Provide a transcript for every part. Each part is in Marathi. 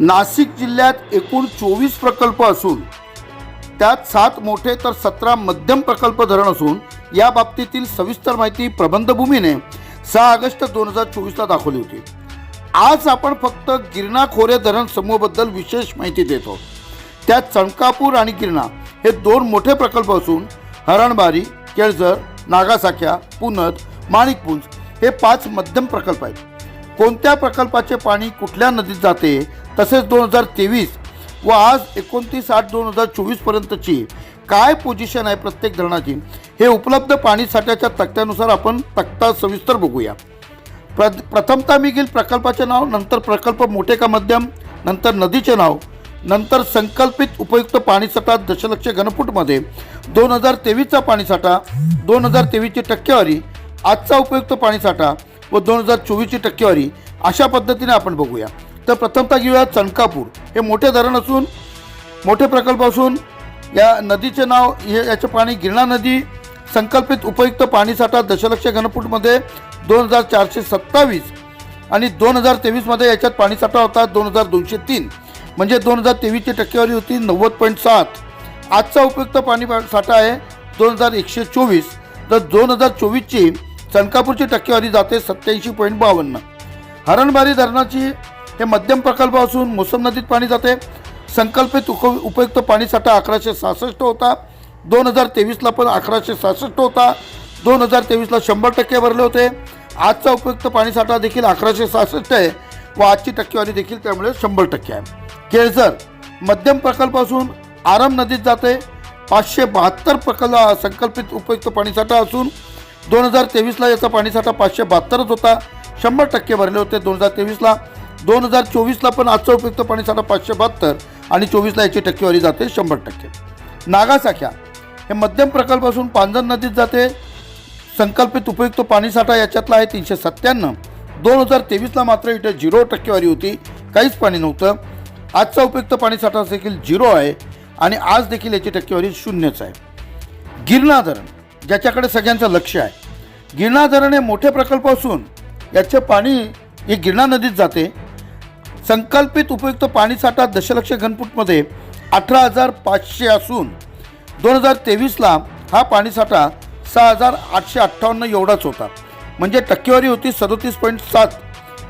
नाशिक जिल्ह्यात एकूण चोवीस प्रकल्प असून त्यात सात मोठे तर सतरा मध्यम प्रकल्प धरण असून या बाबतीतील सविस्तर माहिती प्रबंधभूमीने सहा ऑगस्ट दोन हजार चोवीसला दाखवली होती. आज आपण फक्त गिरणा खोरे धरण समूहाबद्दल विशेष माहिती देतो त्यात चणकापूर आणि गिरणा हे दोन मोठे प्रकल्प असून हरणबारी केळझर नागासाख्या पुनद माणिकपुंज हे पाच मध्यम प्रकल्प आहेत. कोणत्या प्रकल्पाचे पाणी कुठल्या नदीत जाते तसेच दोन हजार तेवीस व आज एकोणतीस आठ दोन हजार चोवीसपर्यंतची काय पोझिशन आहे प्रत्येक धरणाची हे उपलब्ध पाणी साठ्याच्या तक्त्यानुसार आपण तक्ता सविस्तर बघूया. प्र प्रथमतः मी घेईल प्रकल्पाचे नाव नंतर प्रकल्प मोठे का मध्यम नंतर नदीचे नाव नंतर संकल्पित उपयुक्त पाणीसाठा दशलक्ष घनफूटमध्ये दोन हजार तेवीसचा पाणीसाठा दोन हजार तेवीसची टक्केवारी आजचा उपयुक्त पाणीसाठा व दोन हजार चोवीसची टक्केवारी अशा पद्धतीने आपण बघूया. तर प्रथमतः घेऊया चणकापूर हे मोठे धरण असून मोठे प्रकल्प असून या नदीचे नाव हे याचे पाणी गिरणा नदी संकल्पित उपयुक्त पाणीसाठा दशलक्ष घनफूटमध्ये दोन हजार चारशे सत्तावीस आणि दोन हजार तेवीसमध्ये याच्यात पाणीसाठा होता दोन हजार दोनशे तीन. म्हणजे दोन हजार तेवीसची टक्केवारी होती नव्वद पॉईंट सात. आजचा उपयुक्त पाणी पा- साठा आहे दोन हजार एकशे चोवीस. तर दोन हजार चोवीसची चणकापूरची टक्केवारी जाते सत्याऐंशी पॉईंट बावन्न. हरणबारी धरणाची हे मध्यम प्रकल्प असून मोसम नदीत पाणी जाते. संकल्पित उप उपयुक्त पाणीसाठा अकराशे सहासष्ट होता. दोन हजार तेवीसला पण अकराशे सहासष्ट होता. दोन हजार तेवीसला शंभर टक्के भरले होते. आजचा उपयुक्त पाणीसाठा देखील अकराशे सहासष्ट आहे व आजची टक्केवारी देखील त्यामुळे शंभर टक्के आहे. केळझर मध्यम प्रकल्प असून आराम नदीत जाते. पाचशे बहात्तर प्रकल्प संकल्पित उपयुक्त पाणीसाठा असून दोन हजार तेवीसला याचा पाणीसाठा पाचशे बहात्तरच होता. शंभर टक्के भरले होते. दोन हजार तेवीसला दोन हजार चोवीसला पण आजचा उपयुक्त पाणीसाठा पाचशे बहात्तर आणि चोवीसला याची टक्केवारी जाते शंभर टक्के. नागासाख्या हे मध्यम प्रकल्प असून पांजण नदीत जाते. संकल्पित उपयुक्त पाणीसाठा याच्यातला आहे तीनशे सत्त्याण्णव. दोन हजार तेवीसला मात्र इथे झिरो टक्केवारी होती. काहीच पाणी नव्हतं. आजचा उपयुक्त पाणीसाठा देखील झिरो आहे आणि आज देखील याची टक्केवारी शून्यच आहे. गिरणा धरण ज्याच्याकडे सगळ्यांचं लक्ष आहे गिरणा धरण हे मोठे प्रकल्प असून याचे पाणी हे गिरणा नदीत जाते. संकल्पित उपयुक्त पाणीसाठा दशलक्ष घनफूटमध्ये अठरा हजार पाचशे असून दोन हजार तेवीसला हा पाणीसाठा सहा हजार आठशे अठ्ठावन्न एवढाच होता. म्हणजे टक्केवारी होती सदोतीस पॉईंट सात.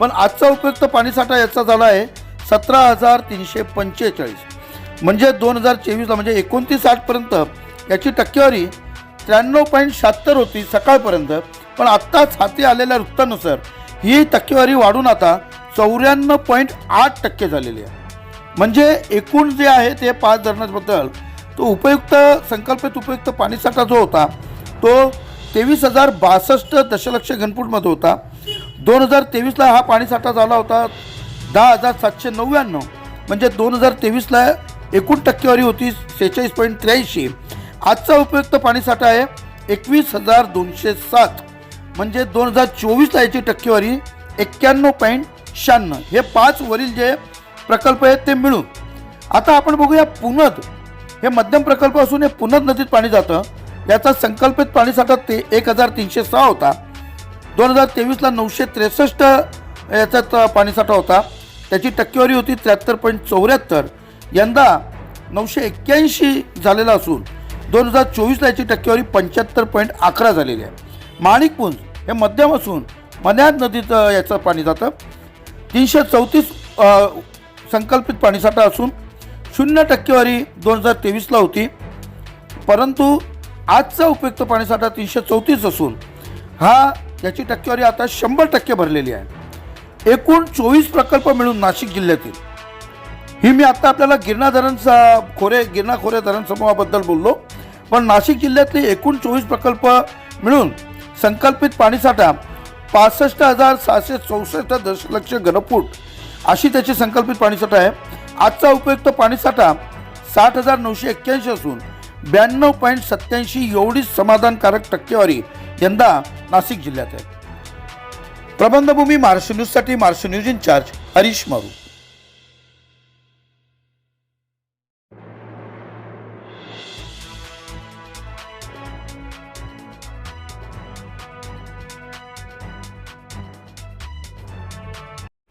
पण आजचा उपयुक्त पाणीसाठा याचा झाला आहे सतरा हजार तीनशे पंचेचाळीस. म्हणजे दोन हजार चोवीसला म्हणजे एकोणतीस आठपर्यंत याची टक्केवारी त्र्याण्णव पॉईंट शहात्तर होती सकाळपर्यंत. पण आत्ताच हाती आलेल्या वृत्तानुसार ही टक्केवारी वाढून आता चौऱ्याण्णव पॉईंट आठ टक्के झालेली आहे. म्हणजे एकूण जे आहे ते पाच धरणांबद्दल तो उपयुक्त संकल्पित उपयुक्त पाणीसाठा जो होता तो तेवीस हजार बासष्ट दशलक्ष घनफूटमध्ये होता. दोन हजार तेवीसला हा पाणीसाठा झाला होता दहा हजार सातशे नव्याण्णव. म्हणजे दोन हजार तेवीसला एकूण टक्केवारी होती सेहेचाळीस पॉईंट त्र्याऐंशी. आजचा उपयुक्त पाणीसाठा आहे एकवीस हजार दोनशे सात. म्हणजे दोन हजार चोवीसला याची टक्केवारी एक्क्याण्णव पॉईंट शहाण्णव. हे पाच वरील जे प्रकल्प आहेत ते मिळून. आता आपण बघूया पुनद. हे मध्यम प्रकल्प असून हे पुनद नदीत पाणी जातं. याचा संकल्पित पाणीसाठा ते एक हजार तीनशे सहा होता. दोन हजार तेवीसला नऊशे त्रेसष्ट याच्यात पाणीसाठा होता. त्याची टक्केवारी होती त्र्याहत्तर पॉईंट चौऱ्याहत्तर. यंदा नऊशे एक्क्याऐंशी झालेला असून दोन हजार चोवीसला याची टक्केवारी पंच्याहत्तर पॉईंट अकरा झालेली आहे. माणिकपुंज हे मध्यम असून मन्याद नदीत याचं पाणी जातं. तीनशे चौतीस संकल्पित पाणीसाठा असून शून्य टक्केवारी दोन हजार तेवीसला होती. परंतु आजचा उपयुक्त पाणीसाठा तीनशे चौतीस असून हा याची टक्केवारी आता शंभर टक्के भरलेली आहे. एकूण चोवीस प्रकल्प मिळून नाशिक जिल्ह्यातील. ही मी आत्ता आपल्याला गिरणा धरणचा खोरे गिरणा खोरे धरण समूहाबद्दल बोललो. पण नाशिक जिल्ह्यातले एकूण चोवीस प्रकल्प मिळून संकल्पित पाणीसाठा पासष्ट हजार सहाशे चौसष्ट दशलक्ष घनफूट अशी त्याची संकल्पित पाणीसाठा आहे. आजचा उपयुक्त पाणीसाठा साठ हजार नऊशे एक्क्याऐंशी असून ब्याण्णव पॉईंट सत्याऐंशी एवढी समाधानकारक टक्केवारी यंदा नाशिक जिल्ह्यात आहे. प्रबंधभूमी महाराष्ट्र न्यूजसाठी महाराष्ट्र न्यूज इन्चार्ज हरीश मारू.